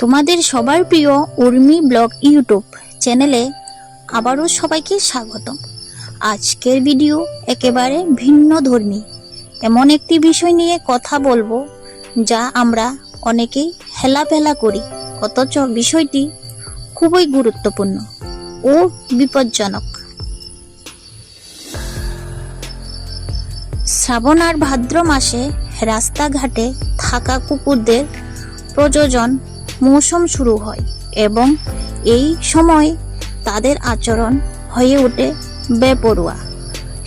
তোমাদের সবার প্রিয় উর্মি ব্লগ ইউটিউব চ্যানেলে আবারও সবাইকে স্বাগত আজকের ভিডিও একেবারে ভিন্ন ধর্মী। এমন একটি বিষয় নিয়ে কথা বলব যা আমরা অনেকেই হেলাফেলা করি, অথচ বিষয়টি খুবই গুরুত্বপূর্ণ ও বিপজ্জনক। শ্রাবণ আর ভাদ্র মাসে রাস্তাঘাটে থাকা কুকুরদের প্রযোজন মৌসুম শুরু হয় এবং এই সময় তাদের আচরণ হয়ে ওঠে বেপরোয়া,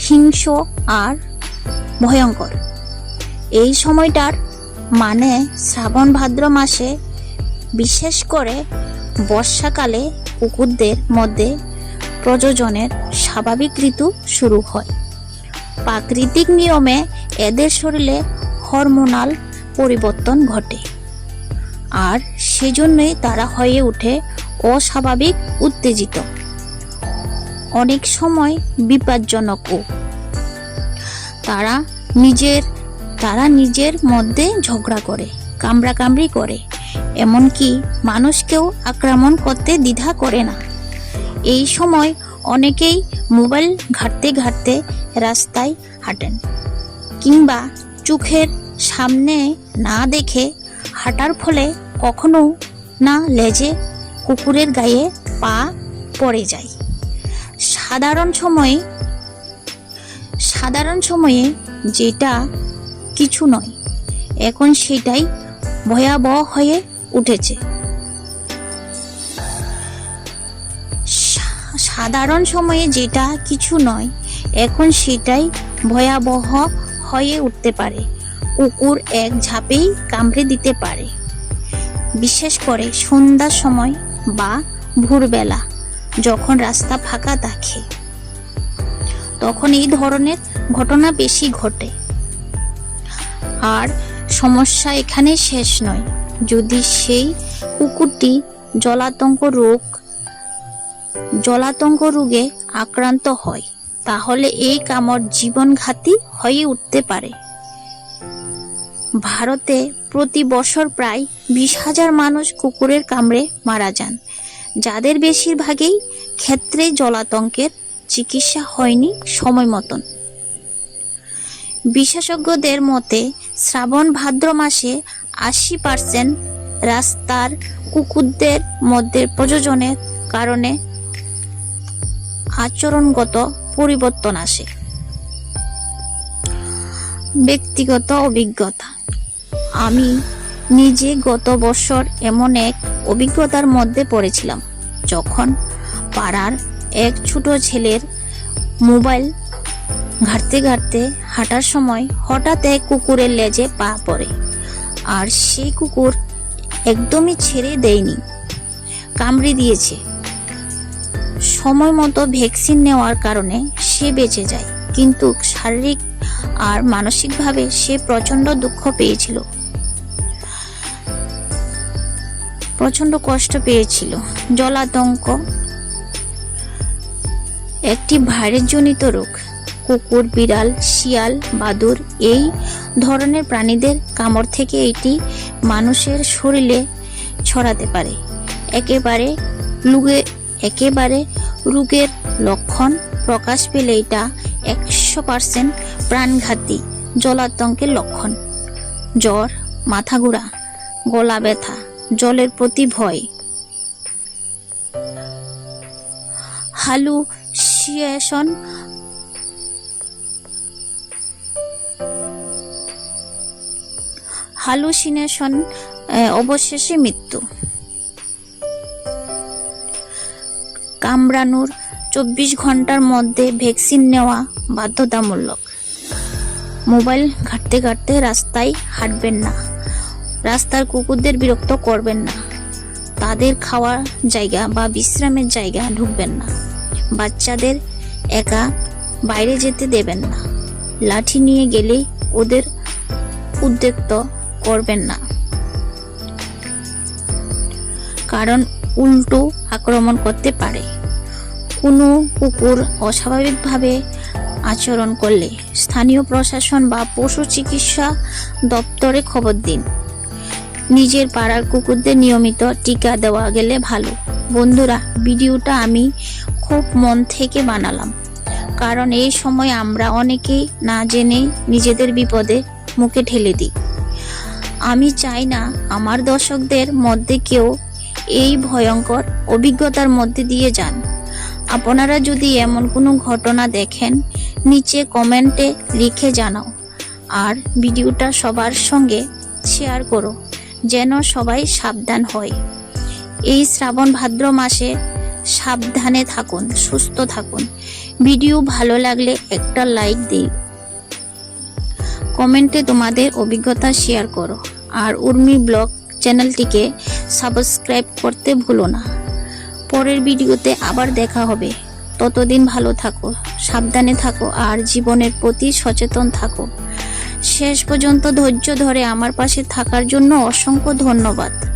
হিংস্র আর ভয়ঙ্কর। এই সময়টার মানে শ্রাবণ ভাদ্র মাসে বিশেষ করে বর্ষাকালে কুকুরদের মধ্যে প্রযোজনের স্বাভাবিক ঋতু শুরু হয়। প্রাকৃতিক নিয়মে এদের শরীরে হরমোনাল পরিবর্তন ঘটে। আর সেজন্যই তারা হয়ে ওঠে অস্বাভাবিক, উত্তেজিত। অনেক সময় বিপজ্জনকও। তারা নিজের তারা নিজের মধ্যে ঝগড়া করে, কামড়াকামড়ি করে, এমনকি মানুষকেও আক্রমণ করতে দ্বিধা করে না। এই সময় অনেকেই মোবাইল ঘাঁটতে ঘাঁটতে রাস্তায় হাঁটেন কিংবা চোখের সামনে না দেখে হাঁটার ফলে কখনো না লেজে কুকুরের গায়ে পা পড়ে যায়। সাধারণ সময়ে সাধারণ সময়ে যেটা কিছু নয়, এখন সেটাই ভয়াবহ হয়ে উঠেছে। সাধারণ সময়ে যেটা কিছু নয়, এখন সেটাই ভয়াবহ হয়ে উঠতে পারে। কুকুর এক ঝাঁপেই কামড়ে দিতে পারে। বিশেষ করে সন্ধ্যার সময় বা ভোরবেলা, যখন রাস্তা ফাঁকা থাকে। তখন এই ধরনের ঘটনা বেশি ঘটে। আর সমস্যা এখানে শেষ নয়। যদি সেই কুকুরটি জলাতঙ্ক রোগ, জলাতঙ্ক রোগে আক্রান্ত হয়, তাহলে এই কামড় জীবনঘাতী হয়ে উঠতে পারে। ভারতে প্রতি বছর প্রায় বিশ হাজার মানুষ কুকুরের কামড়ে মারা যান। যাদের বেশিরভাগই ক্ষেত্রে জলাতঙ্কের চিকিৎসা হয়নি সময় মতন। বিশেষজ্ঞদের মতে, শ্রাবণ ভাদ্র মাসে আশি পার্সেন্ট রাস্তার কুকুরদের মধ্যে প্রযোজনের কারণে আচরণগত পরিবর্তন আসে। ব্যক্তিগত অভিজ্ঞতা আমি নিজে গত বছর এমন এক অভিজ্ঞতার মধ্যে পড়েছিলাম, যখন পাড়ার এক ছোট ছেলের মোবাইল ঘাঁটতে ঘাঁটতে হাঁটার সময় হঠাৎ এক কুকুরের লেজে পা পড়ে, আর সেই কুকুর একদমই ছেড়ে দেয়নি, কামড়ে দিয়েছে। সময় মতো ভ্যাকসিন নেওয়ার কারণে সে বেঁচে যায়, কিন্তু শারীরিক আর মানসিকভাবে সে প্রচণ্ড দুঃখ পেয়েছিল। প্রচণ্ড কষ্ট পেয়েছিল। জলাতঙ্ক। একটি ভাইরাস জনিত রোগ, কুকুর, বিড়াল, শিয়াল, বাদুর, এই ধরনের প্রাণীদের কামড় থেকে এটি মানুষের শরীরে ছড়াতে পারে। একেবারে লুগে একেবারে রোগের লক্ষণ প্রকাশ পেলে এটা একশো পার্সেন্ট প্রাণঘাতী জলাতঙ্কের লক্ষণ। জ্বর, মাথা ঘোরা, গলা ব্যথা জলের প্রতি ভয়। হালু হালুসিয়েশন হালুসিনেশন অবশেষে মৃত্যু। কামড়ানোর চব্বিশ ঘণ্টার মধ্যে ভ্যাকসিন নেওয়া বাধ্যতামূলক। মোবাইল ঘাঁটতে ঘাঁটতে রাস্তায় হাঁটবেন না। রাস্তার কুকুরদের বিরক্ত করবেন না। তাদের খাওয়ার জায়গা বা বিশ্রামের জায়গা ঢুকবেন না। বাচ্চাদের একা বাইরে যেতে দেবেন না। লাঠি নিয়ে গেলে ওদের উদ্যক্ত করবেন না। কারণ উল্টো আক্রমণ করতে পারে। কোনো কুকুর অস্বাভাবিকভাবে আচরণ করলে স্থানীয় প্রশাসন বা পশু চিকিৎসা দপ্তরে খবর দিন। নিজের পাড়ার কুকুরদের নিয়মিত টিকা দেওয়া গেলে ভালো। বন্ধুরা, ভিডিওটা আমি খুব মন থেকে বানালাম। কারণ এই সময় আমরা অনেকেই না জেনেই নিজেদের বিপদে মুখে ঠেলে দিই। আমি চাই না আমার দর্শকদের মধ্যে কেউ এই ভয়ঙ্কর অভিজ্ঞতার মধ্যে দিয়ে যান। আপনারা যদি এমন কোনো ঘটনা দেখেন, নিচে কমেন্টে লিখে জানাও। আর ভিডিওটা সবার সঙ্গে শেয়ার করো। যেন সবাই সাবধান হয়। এই শ্রাবণ ভাদ্র মাসে সাবধানে থাকুন, সুস্থ থাকুন। ভিডিও ভালো লাগলে একটা লাইক দিই কমেন্টে তোমাদের অভিজ্ঞতা শেয়ার করো। আর উর্মি ব্লগ চ্যানেলটিকে সাবস্ক্রাইব করতে ভুলো না। পরের ভিডিওতে আবার দেখা হবে। ততদিন ভালো থাকো, সাবধানে থাকো, আর জীবনের প্রতি সচেতন থাকো। শেষ পর্যন্ত ধৈর্য ধরে আমার পাশে থাকার জন্য অসংখ্য ধন্যবাদ।